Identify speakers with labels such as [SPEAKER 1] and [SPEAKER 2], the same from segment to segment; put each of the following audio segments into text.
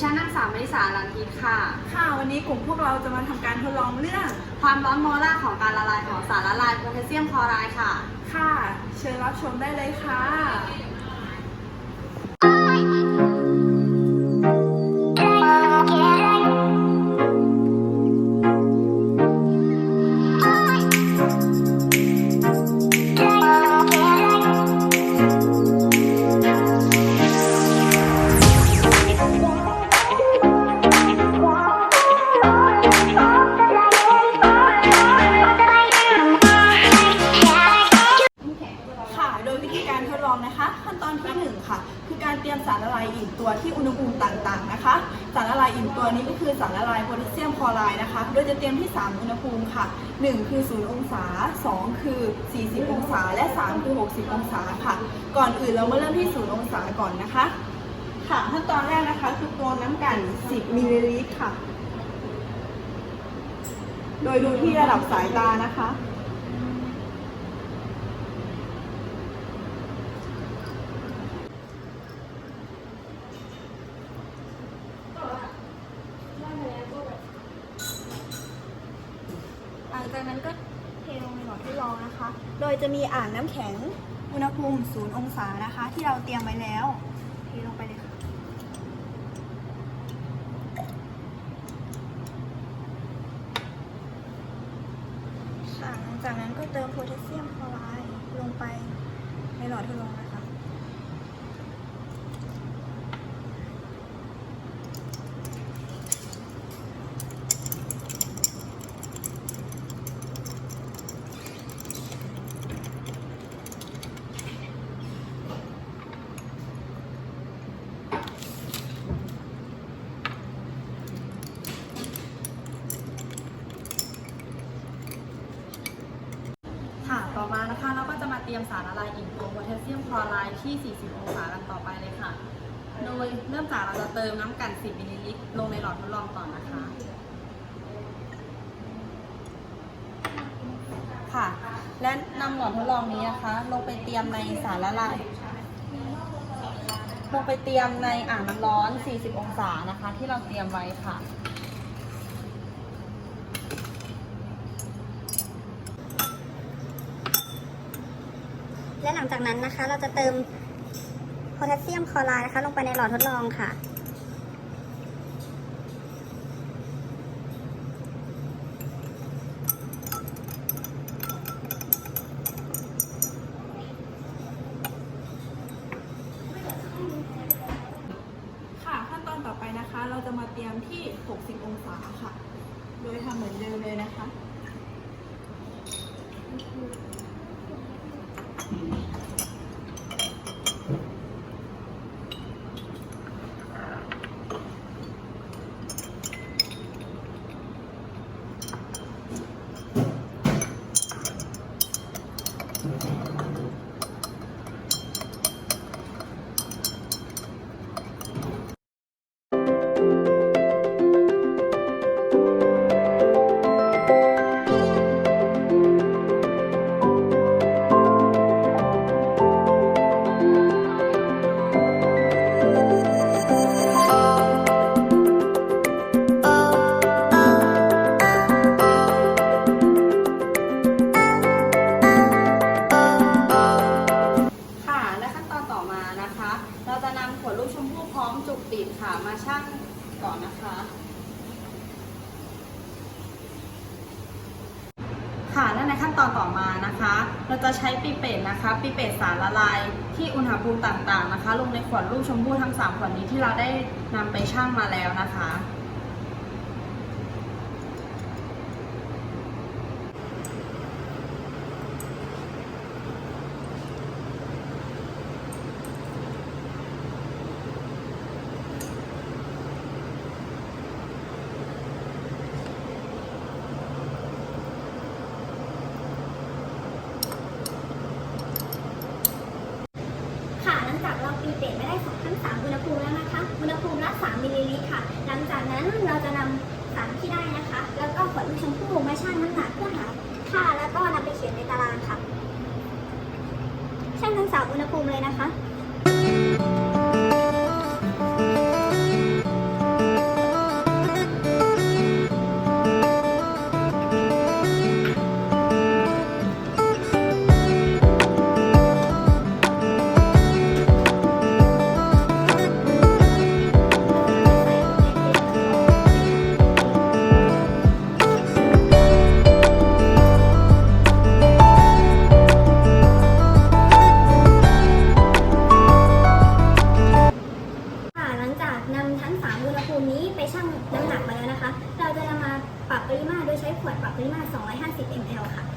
[SPEAKER 1] ฉันนางสาวมริสาลันทิตค่ะ
[SPEAKER 2] ค่ะ วันนี้กลุ่มพวกเราจะมาทำการทดลองเรื่อง
[SPEAKER 1] ความร้อนโมลาร์ของการละลายของสารละลายโพแทสเซียมคลอไรด์ค่ะ
[SPEAKER 2] ค่ะ เชิญรับชมได้เลยค่ะค่ะ 1 คือ 0 องศา 2 คือ 40 องศา และ 3 คือ 60 องศาค่ะ ก่อนอื่นเรามาเริ่มที่ 0 องศาก่อนนะคะ ค่ะขั้นตอนแรกนะคะคือตวงน้ำกัน 10 มิลลิลิตรค่ะ โดยดูที่ระดับสายตานะคะ หลังจากนั้นก็เทลงในหลอดทดลองนะคะ โดย จะมีอ่างน้ำแข็งอุณหภูมิศูนย์องศานะคะ ที่เราเตรียมไว้แล้วเทลงไปเลยค่ะค่ะหลังจากนั้นก็เติมโพแทสเซียมคลอไรด์ลงไปในหลอดทดลองนะ
[SPEAKER 1] ต่อมานะคะเราก็จะมาเตรียมสารละลายอิ่มตัวโพแทสเซียมคลอไรด์ที่ 40 องศากันต่อไปเลยค่ะ โดยเริ่มจากเราจะเติมน้ำกัน 10 มิลลิลิตรลงในหลอดทดลองก่อนนะคะ ค่ะ และนำหลอดทดลองนี้นะคะ ลงไปเตรียมในสารละลายลงไปเตรียมในอ่างน้ำร้อน 40 องศานะคะ ที่เราเตรียมไว้ค่ะ
[SPEAKER 3] และหลังจากนั้นนะคะ เราจะเติมโพแทสเซียมคลอไรด์นะคะ ลงไปในหลอดทดลองค่ะ
[SPEAKER 2] ค่ะขั้นตอนต่อไปนะคะ เราจะมาเตรียมที่ 60 องศาค่ะ โดยทำเหมือนเดิมเลยนะคะ
[SPEAKER 1] ค่ะ ขั้นตอนต่อมานะคะ เราจะใช้ปีเป็ดนะคะ ปีเป็ดสารละลายที่อุณหภูมิต่างๆนะคะ ลงในขวดลูกชมพู่ทั้งสามขวดนี้ที่เราได้นำไปชั่งมาแล้วนะคะ
[SPEAKER 3] หลังจากเราตีเป็ดไม่ได้สองทั้งสามอุณหภูมิแล้วนะคะ อุณหภู มิลลิลิตรค่ะ หลังจากนั้นเราจะนำสารที่ได้นะคะ แล้วก็ขวดลูกชมพู่มาชั่งน้ำหนักเพื่อหาค่าแล้วก็นำไปเขียนในตารางค่ะ ชั่งทั้งสามอุณหภูมิเลยนะคะ ซื้อมา 250 ml ค่ะ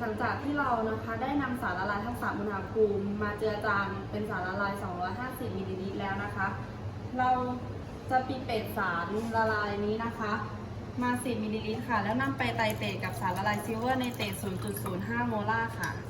[SPEAKER 1] หลังจากที่เรานะคะได้นำสารละลายทั้งสามอุณหภูมิ มาเจือจางเป็นสารละลาย 250มิลลิลิตรแล้วนะคะ เราจะปิดเปิดสารละลายนี้นะคะ มา 10มิลลิลิตรค่ะ แล้วนำไปไตเตะ
[SPEAKER 3] กับสารละลายซิลเวอร์ในเตะ0.05 โมลาร์ค่ะค่ะ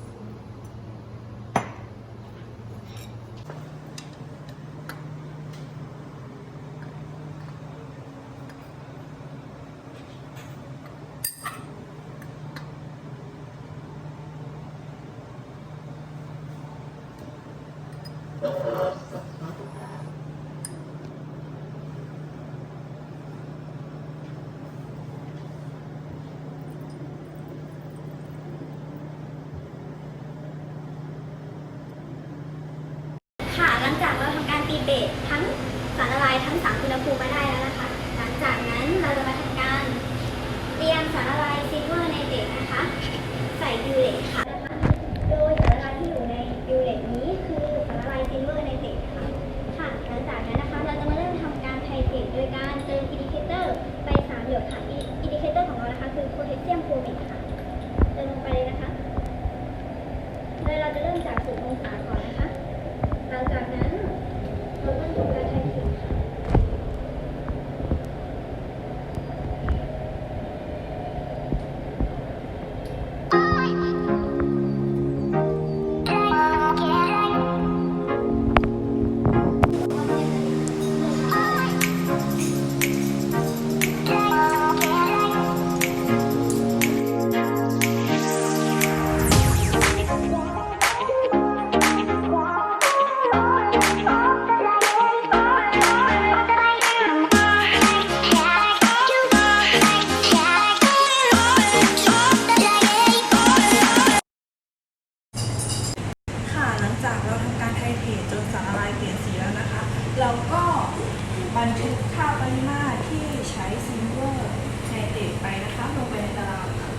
[SPEAKER 2] บันทึกค่าปริมาตรที่ใช้ซิลเวอร์ไนเตรตไปนะคะลงไปในตารางค่ะ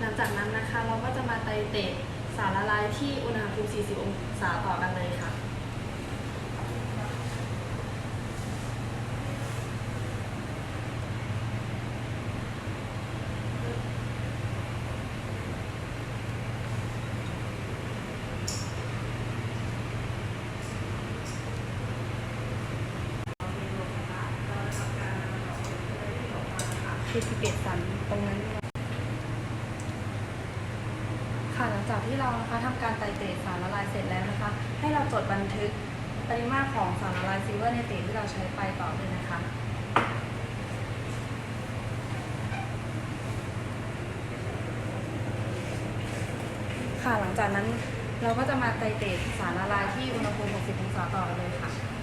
[SPEAKER 1] หลังจากนั้นนะคะเราก็จะมาไตรเตตสารละลายที่อุณหภูมิ 40 องศาต่อกันเลยค่ะ คือที่เปลี่ยนสันตรงนั้นด้วยค่ะหลังจากที่เรานะคะทำการไตรเตตสารละลายเสร็จแล้วนะคะ ให้เราจดบันทึกปริมาตรของสารละลายซิลเวอร์ในเตตที่เราใช้ไปต่อเลยนะคะค่ะหลังจากนั้นเราก็จะมาไตรเตตสารละลายที่อุณหภูมิ 60 องศาต่อเลยค่ะ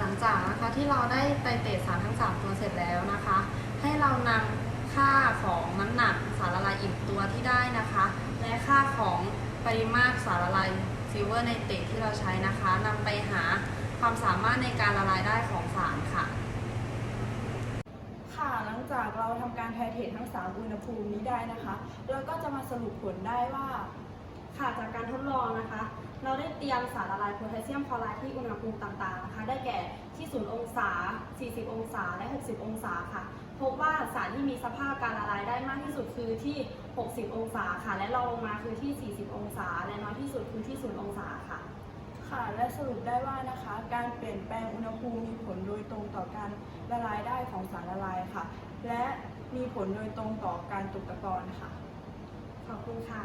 [SPEAKER 1] หลังจากนะคะที่เราได้ไตเตตสารทั้ง 3 ตัวเสร็จแล้วนะคะ ให้เรานำค่าของน้ำหนักสารละลายอิ่มตัวที่ได้นะคะ และค่าของปริมาตรสารละลายซิลเวอร์ในเตตที่เราใช้นะคะนำไปหาความสามารถในการละลายได้ของสารค่ะ
[SPEAKER 2] ค่ะหลังจากเราทำการไทเทรตทั้ง 3 อุณหภูมินี้ได้นะคะ เราก็จะมาสรุปผลได้ว่า
[SPEAKER 1] ค่ะจากการทดลองนะคะ เราได้เตรียมสารละลายโพแทสเซียมคลอไรด์ที่อุณหภูมิต่างๆนะคะได้แก่ที่ 0 องศา 40 องศา และ 60 องศาค่ะ พบว่าสารที่มีสภาพการละลายได้มากที่สุดคือที่ 60 องศาค่ะ และรองลงมาคือที่ 40 องศา และน้อยที่สุดคือที่ 0 องศาค่ะ
[SPEAKER 2] ค่ะ และสรุปได้ว่านะคะ การเปลี่ยนแปลงอุณหภูมิมีผลโดยตรงต่อการละลายได้ของสารละลายค่ะ และมีผลโดยตรงต่อการตกตะกอนค่ะ
[SPEAKER 1] ขอบคุณค่ะ